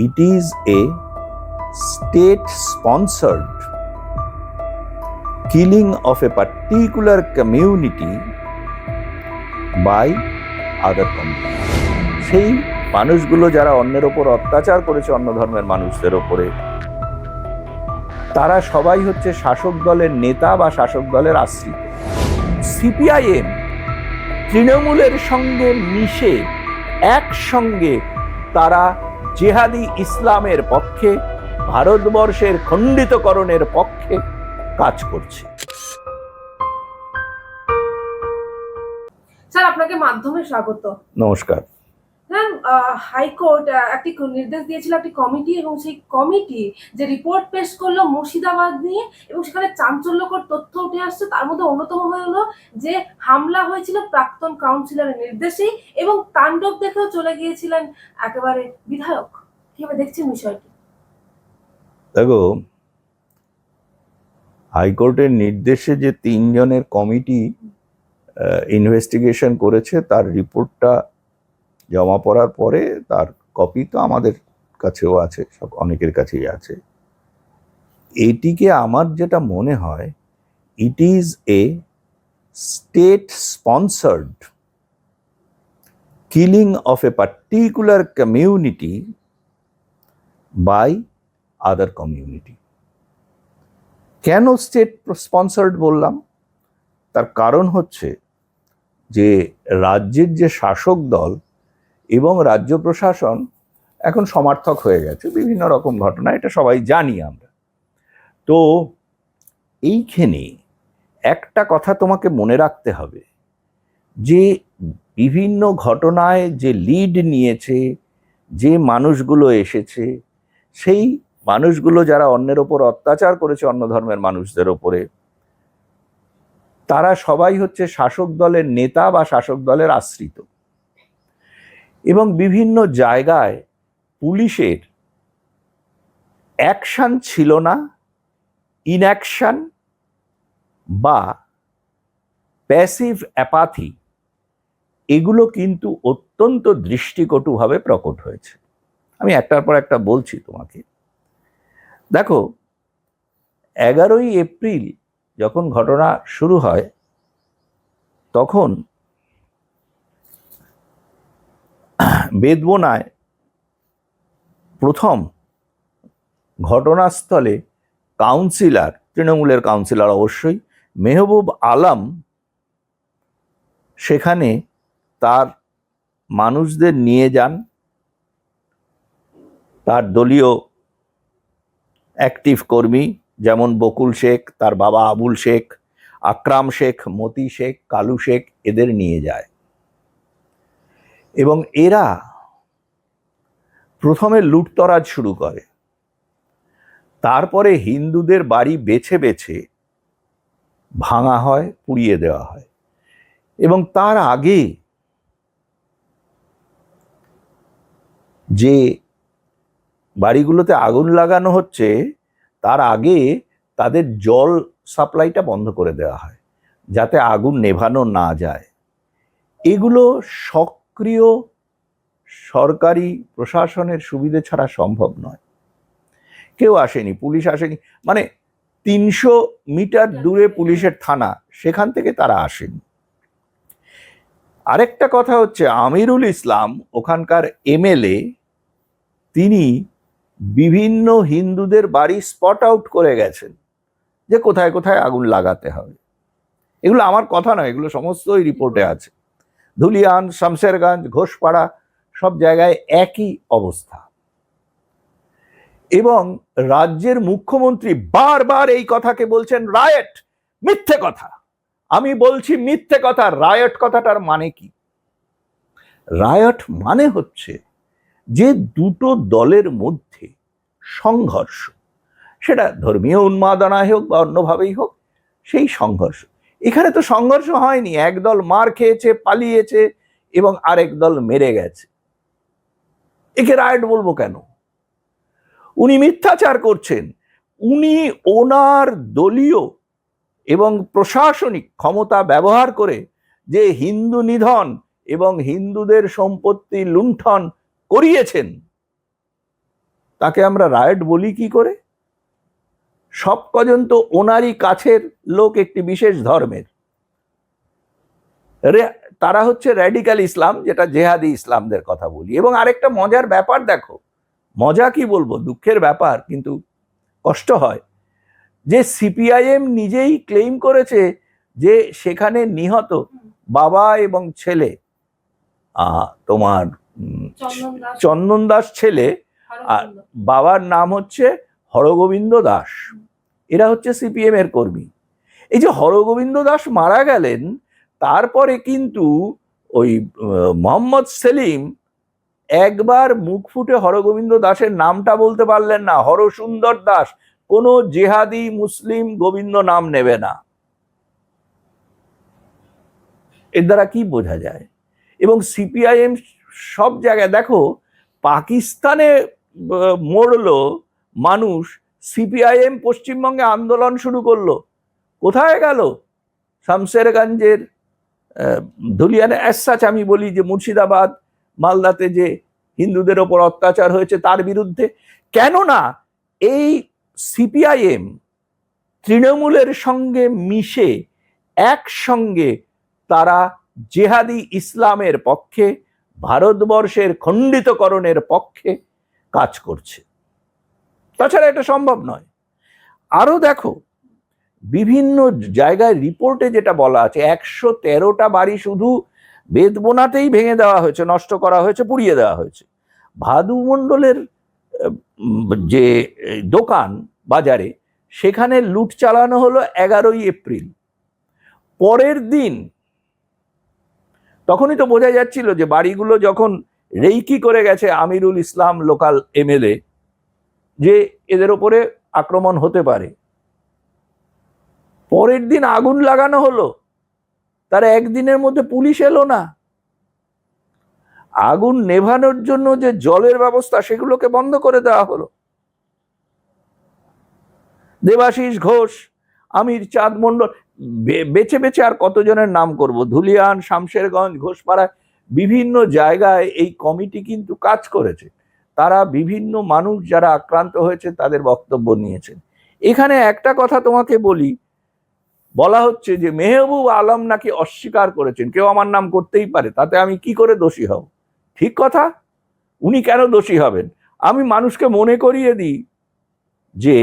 it is a state sponsored killing of a particular community by other সেই মানুষগুলো যারা অন্যের ওপর অত্যাচার করেছে অন্য ধর্মের মানুষদের ওপরে, তারা সবাই হচ্ছে শাসক দলের নেতা বা শাসক দলের আশ্রিত। সিপিআইএম তৃণমূলের সঙ্গে মিশে একসঙ্গে তারা জেহাদি ইসলামের পক্ষে ভারতবর্ষের খণ্ডিতকরণের পক্ষে কাজ করছে। স্যার আপনাকে মাধ্যমে স্বাগত। নমস্কার। ম্যাম হাইকোর্ট একটি নির্দেশ দিয়েছিল একটি কমিটি এবং সেই কমিটি যে রিপোর্ট পেশ করল মুর্শিদাবাদ নিয়ে এবং সেখানে চাঞ্চল্যকর তথ্য উঠে আসছে, তার মধ্যে অন্যতম হলো যে হামলা হয়েছিল প্রাক্তন কাউন্সিলরের নির্দেশেই এবং তাণ্ডব দেখেও চলে গিয়েছিলেন একেবারে বিধায়ক। কীভাবে দেখছেন বিষয়টি? দেখো হাইকোর্টের নির্দেশে যে তিনজনের কমিটি ইনভেস্টিগেশন করেছে, তার রিপোর্টটা জমা পড়ার পরে তার কপি তো আমাদের কাছেও আছে, সব অনেকের কাছেই আছে। এটিকে আমার যেটা মনে হয় it is a state sponsored killing of a particular community by other community কেন স্টেট স্পন্সার্ড বললাম? তার কারণ হচ্ছে যে রাজ্যের যে শাসক দল এবং রাজ্য প্রশাসন এখন সমার্থক হয়ে গেছে। বিভিন্ন রকম ঘটনা, এটা সবাই জানি আমরা। তো এইখানে একটা কথা তোমাকে মনে রাখতে হবে যে বিভিন্ন ঘটনায় যে লিড নিয়েছে, যে মানুষগুলো এসেছে, সেই মানুষগুলো যারা অন্যের ওপর অত্যাচার করেছে অন্য ধর্মের মানুষদের ওপরে, তারা সবাই হচ্ছে শাসক দলের নেতা বা শাসক দলের আশ্রিত। এবং বিভিন্ন জায়গায় পুলিশের অ্যাকশান ছিল না, ইনঅ্যাকশন বা প্যাসিভ অ্যাপাথি, এগুলো কিন্তু অত্যন্ত দৃষ্টিকটুভাবে প্রকট হয়েছে। আমি একটার পর একটা বলছি তোমাকে। দেখো, এগারোই এপ্রিল যখন ঘটনা শুরু হয়, তখন বেদবনায় প্রথম ঘটনাস্থলে কাউন্সিলর, তৃণমূলের কাউন্সিলর অবশ্যই, মেহবুব আলম সেখানে তার মানুষদের নিয়ে যান। তার দলীয় অ্যাক্টিভ কর্মী যেমন বকুল শেখ, তার বাবা আবুল শেখ, আকরাম শেখ, মতি শেখ, কালু শেখ, এদের নিয়ে যায়। এবং এরা প্রথমে লুটতরাজ শুরু করে। তারপরে হিন্দুদের বাড়ি বেছে বেছে ভাঙা হয়, পুড়িয়ে দেওয়া হয় এবং তার আগে যে বাড়িগুলোতে আগুন লাগানো হচ্ছে, তার আগে তাদের জল সাপ্লাইটা বন্ধ করে দেওয়া হয় যাতে আগুন নেভানো না যায়। এগুলো সক্রিয় সরকারি প্রশাসনের সুবিধে ছাড়া সম্ভব নয়। কেউ আসেনি, পুলিশ আসেনি মানে তিনশো মিটার দূরে পুলিশের থানা, সেখান থেকে তারা আসেনি। আরেকটা কথা হচ্ছে, আমিরুল ইসলাম ওখানকার এমএলএ, তিনি বিভিন্ন হিন্দুদের বাড়ি স্পট আউট করে গেছেন, যে কোথায় কোথায় আগুন লাগাতে হবে। এগুলো আমার কথা নয়, এগুলো সমস্তই রিপোর্টে আছে। ধুলিয়ান, শামশেরগঞ্জ, ঘোষপাড়া সব জায়গায় একই অবস্থা। এবং রাজ্যের মুখ্যমন্ত্রী বারবার এই কথাকে বলছেন, রায়ট, মিথ্যে কথা। আমি বলছি, মিথ্যে কথা, রায়ট কথাটার মানে কি? রায়ট মানে হচ্ছে যে দুটো দলের মধ্যে সংঘর্ষ। সেটা ধর্মীয় উন্মাদনায় হোক বা অন্যভাবেই হোক, সেই সংঘর্ষ। এখানে তো সংঘর্ষ হয়নি একদল মার খেয়েছে, পালিয়েছে এবং আরেক দল মেরে গেছে। একে রায়ট বলব কেন? উনি মিথ্যাচার করছেন। উনি ওনার দলীয় এবং প্রশাসনিক ক্ষমতা ব্যবহার করে যে হিন্দু নিধন এবং হিন্দুদের সম্পত্তি লুণ্ঠন করিয়েছেন, তাকে আমরা রায়ট বলি কি করে? সব কজন তো ওনারই কাছের লোক একটি বিশেষ ধর্মের। তারা হচ্ছে র্যাডিক্যাল ইসলাম যেটা জেহাদি ইসলামদের কথা বলি। এবং আরেকটা মজার ব্যাপার দেখো মজা কি বলব? দুঃখের ব্যাপার কিন্তু কষ্ট হয়। যে সিপিআইএম নিজেই ক্লেম করেছে যে সেখানে নিহত বাবা এবং ছেলে তোমার চন্দন দাস। ছেলে আর বাবার নাম হচ্ছে হরগোবিন্দ দাস। এরা হচ্ছে সিপিএম এর কর্মী। এই যে হরগোবিন্দ দাস মারা গেলেন, তারপরে কিন্তু ওই মোহাম্মদ সেলিম একবার মুখ ফুটে হরগোবিন্দ দাসের নামটা বলতে পারলেন না। হরসুন্দর দাস, কোনো জেহাদি, মুসলিম, গোবিন্দ নাম নেবে না। এর দ্বারা কি বোঝা যায়? এবং সিপিআইএম সব জায়গায়, দেখো, পাকিস্তানে মরলো মানুষ সিপিআইএম পশ্চিমবঙ্গে আন্দোলন শুরু করল। কোথায় গেল? শামশেরগঞ্জের আহ, ধুলিয়ানে অ্যাসাচ আমি বলি যে মুর্শিদাবাদ মালদাতে যে হিন্দুদের ওপর অত্যাচার হয়েছে তার বিরুদ্ধে। কেননা এই সিপিআইএম তৃণমূলের সঙ্গে মিশে একসঙ্গে তারা জেহাদি ইসলামের পক্ষে ভারতবর্ষের খণ্ডিতকরণের পক্ষে কাজ করছে। তাছাড়া এটা সম্ভব নয়। আরও দেখো, বিভিন্ন জায়গায় রিপোর্টে যেটা বলা আছে, একশো তেরোটা বাড়ি শুধু বেদবোনাতেই ভেঙে দেওয়া হয়েছে, নষ্ট করা হয়েছে, পুড়িয়ে দেওয়া হয়েছে। ভাদু মণ্ডলের যে দোকান বাজারে, সেখানে লুট চালানো হলো এগারোই এপ্রিল। পরের দিন তখনই তো বোঝা যাচ্ছিল যে বাড়িগুলো যখন রেইকি করে গেছে আমিরুল ইসলাম লোকাল এমএলএ যে এদের ওপরে আক্রমণ হতে পারে। পরের দিন আগুন লাগানো হলো। তার একদিনের মধ্যে পুলিশ এলো না। আগুন নেভানোর জন্য যে জলের ব্যবস্থা, সেগুলোকে বন্ধ করে দেওয়া হলো। দেবাশিস ঘোষ, আমির চাঁদ মণ্ডল বেছে বেছে আর কতজনের নাম করব? ধুলিয়ান, শামশেরগঞ্জ, ঘোষপাড়ায় বিভিন্ন জায়গায় এই কমিটি কিন্তু কাজ করেছে। তারা বিভিন্ন মানুষ যারা আক্রান্ত হয়েছে তাদের বক্তব্য নিয়েছেন। এখানে একটা কথা তোমাকে বলি, বলা হচ্ছে যে মেহবুব আলম নাকি অস্বীকার করেছেন, কেউ আমার নাম করতেই পারে, তাতে আমি কি করে দোষী হব? ঠিক কথা? উনি কেন দোষী হবেন? আমি মানুষকে মনে করিয়ে দিই যে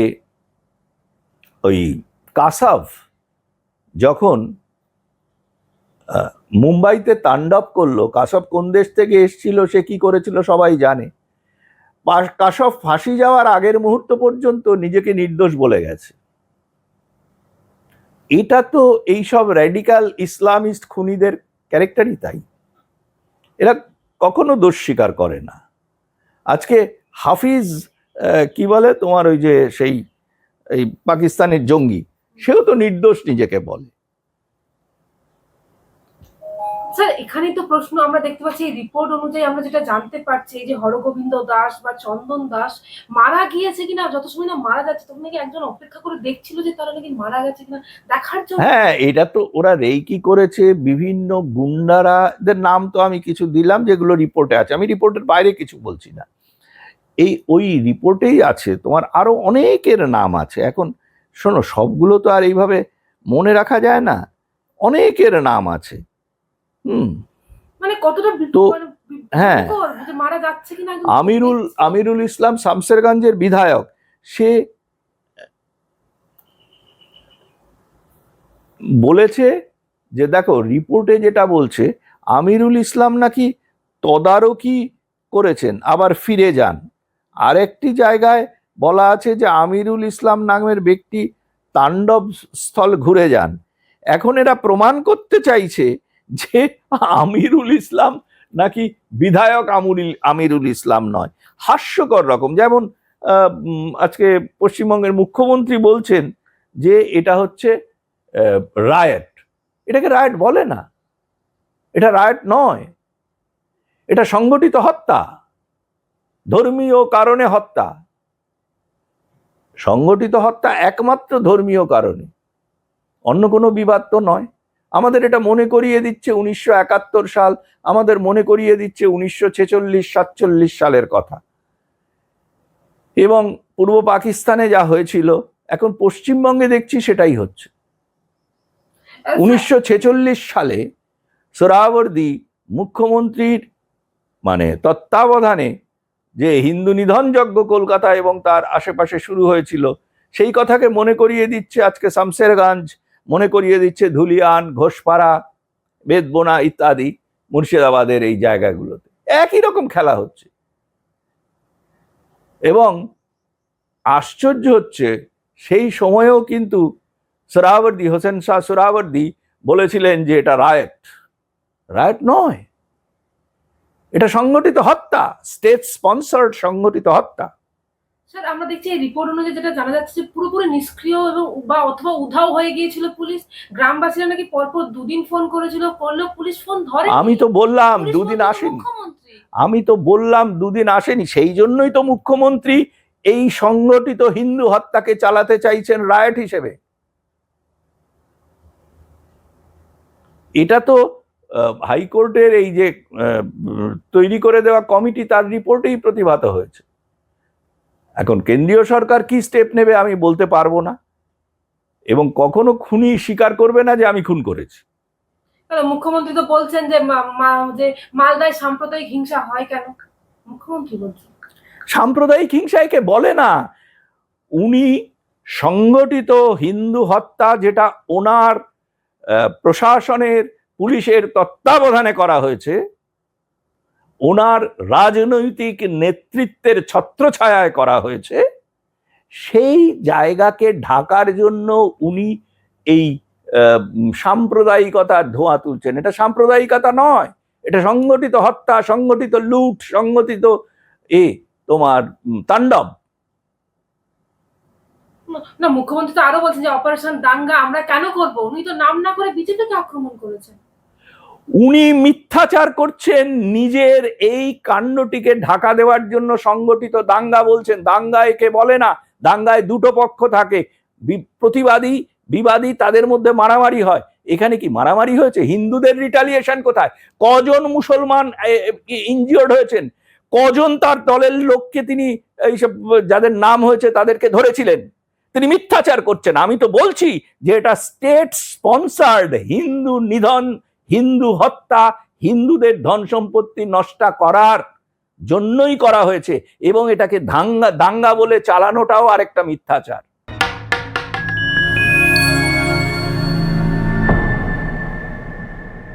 ওই কাসাভ যখন মুম্বাইতে তাণ্ডব করল কাসব কোন দেশ থেকে এসছিল, সে কি করেছিল সবাই জানে। কাসব ফাঁসি যাওয়ার আগের মুহূর্ত পর্যন্ত নিজেকে নির্দোষ বলে গেছে। এটা তো এইসব র্যাডিক্যাল ইসলামিস্ট খুনিদের ক্যারেক্টারই তাই। এরা কখনো দোষ স্বীকার করে না। আজকে হাফিজ কি বলে তোমার ওই যে সেই, এই পাকিস্তানের জঙ্গি, সেও তো নির্দোষ নিজেকে বলে। স্যার এখানেই তো প্রশ্ন, আমরা দেখতে পাচ্ছি এই রিপোর্ট অনুযায়ী আমরা যেটা জানতে পারছি যে হরগোবিন্দ দাস বা চন্দন দাস মারা গিয়েছে কিনা, যত সময় না মারা যাচ্ছে, তখন নাকি একজন অপেক্ষা করে দেখছিল যে তারা নাকি মারা গেছে কিনা, দেখার জন্য। হ্যাঁ এটা তো ওরা রেইকি করেছে, বিভিন্ন গুন্ডারাদের নাম তো আমি কিছু দিলাম যেগুলো রিপোর্টে আছে, আমি রিপোর্টের বাইরে কিছু বলছি না। এই ওই রিপোর্টেই আছে, তোমার আরও অনেকের নাম আছে, এখন শোনো, সবগুলো তো আর এইভাবে মনে রাখা যায় না, অনেকের নাম আছে। হুম মানে কতটা তো, মানে হ্যাঁ। মারা যাচ্ছে কিনা আমিরুল। আমিরুল ইসলাম শামসেরগঞ্জের বিধায়ক সে বলেছে যে দেখো রিপোর্টে যেটা বলছে আমিরুল ইসলাম নাকি তদারকি করেছেন আবার ফিরে যান আরেকটি জায়গায় বলা আছে যে আমিরুল ইসলাম নামের ব্যক্তি তাণ্ডব স্থল ঘুরে যান এখন এরা প্রমাণ করতে চাইছে যে আমিরুল ইসলাম নাকি বিধায়ক আমুরিল আমিরুল ইসলাম নয়। হাস্যকর রকম। যেমন আজকে পশ্চিমবঙ্গের মুখ্যমন্ত্রী বলছেন যে এটা হচ্ছে রায়ট। এটাকে রায়ট বলে না। এটা রায়ট নয়। এটা সংগঠিত হত্যা। ধর্মীয় কারণে হত্যা। সংগঠিত হত্যা একমাত্র ধর্মীয় কারণে। অন্য কোনো বিবাদ তো নয়। আমাদের এটা মনে করিয়ে দিচ্ছে উনিশশো একাত্তর সাল আমাদের মনে করিয়ে দিচ্ছে উনিশশো ছেচল্লিশ সাতচল্লিশ সালের কথা। এবং পূর্ব পাকিস্তানে যা হয়েছিল এখন পশ্চিমবঙ্গে দেখছি সেটাই হচ্ছে। উনিশশো ছেচল্লিশ সালে সোহরাওয়ার্দী মুখ্যমন্ত্রীর মানে তত্ত্বাবধানে যে হিন্দু নিধন যজ্ঞ কলকাতা এবং তার আশেপাশে শুরু হয়েছিল সেই কথাকে মনে করিয়ে দিচ্ছে আজকে শামশেরগঞ্জ মনে করিয়ে দিচ্ছে ধুলিয়ান, ঘোষপাড়া, বেদবোনা ইত্যাদি মুর্শিদাবাদের এই জায়গাগুলোতে। একই রকম খেলা হচ্ছে। এবং আশ্চর্য হচ্ছে, সেই সময়েও কিন্তু সোহরাওয়ার্দী হোসেন শাহ সোহরাওয়ার্দী বলেছিলেন যে এটা রায়ট। রায়ট নয়। এটা সংগঠিত হত্যা স্টেট স্পন্সার্ড সংগঠিত হত্যা। স্যার আমরা দেখছি এই রিপোর্ট অনুযায়ী যেটা জানা যাচ্ছে যে পুরোপুরি নিষ্ক্রিয় এবং বা অথবা উধাও হয়ে গিয়েছিল পুলিশ। গ্রামবাসীরা নাকি পরপর দুদিন ফোন করেছিল করলেও পুলিশ ফোন ধরে আমি তো বললাম দুদিন আসেনি। আমি তো বললাম দুদিন আসেনি। সেই জন্যই তো মুখ্যমন্ত্রী এই সংগঠিত হিন্দু হত্যাকে চালাতে চাইছেন রায়ট হিসেবে। এটা তো হাইকোর্টের এই যে তৈরি করে দেওয়া কমিটি তার রিপোর্টেই প্রতিভাত হয়েছে। এখন কেন্দ্রীয় সরকার কি স্টেপ নেবে আমি বলতে পারব না। এবং কখনো খুনি স্বীকার করবে না যে আমি খুন করেছি। মুখ্যমন্ত্রী তো বলছেন যে যে মালদায় সাম্প্রদায়িক হিংসা হয় কেন? মুখ্যমন্ত্রী বলছেন। সাম্প্রদায়িক হিংসাকে বলে না। উনি সংগঠিত হিন্দু হত্যা যেটা ওনার প্রশাসনের পুলিশের তত্ত্বাবধানে করা হয়েছে ওনার রাজনৈতিক নেতৃত্বের ছত্রছায়ায় করা হয়েছে, সেই জায়গাকে ঢাকার জন্য উনি এই সাম্প্রদায়িকতার ধোঁয়া তুলছেন। এটা সাম্প্রদায়িকতা নয়, এটা সংগঠিত হত্যা, সংগঠিত লুট, সংগঠিত এ, তোমার তাণ্ডব। না, মুখ্যমন্ত্রী তো আরও বলছেন যে, অপারেশন দাঙ্গা আমরা কেন করব? উনি তো নাম না করে বিজেপিকে আক্রমণ করেছেন। উনি মিথ্যাচার করছেন, নিজের এই কাণ্ডটিকে ঢাকা দেওয়ার জন্য সংগঠিত দাঙ্গা বলছেন। দাঙ্গা একে বলে না, দাঙ্গায় দুটো পক্ষ থাকে। প্রতিবাদী, বিবাদী তাদের মধ্যে মারামারি হয়। এখানে কি মারামারি হয়েছে? হিন্দুদের রিটালিয়েশন কোথায়? কজন মুসলমান ইনজিওর্ড হয়েছেন? কজন তার দলের লোককে তিনি এইসব, যাদের নাম হয়েছে তাদেরকে ধরেছিলেন? তিনি মিথ্যাচার করছেন। আমি তো বলছি যে এটা স্টেট স্পন্সার্ড হিন্দু নিধন হিন্দু হত্যা, হিন্দুদের ধন সম্পত্তি নষ্ট করার জন্যই করা হয়েছে এবং এটাকে দাঙ্গা দাঙ্গা বলে চালানোটাও আরেকটা মিথ্যাচার।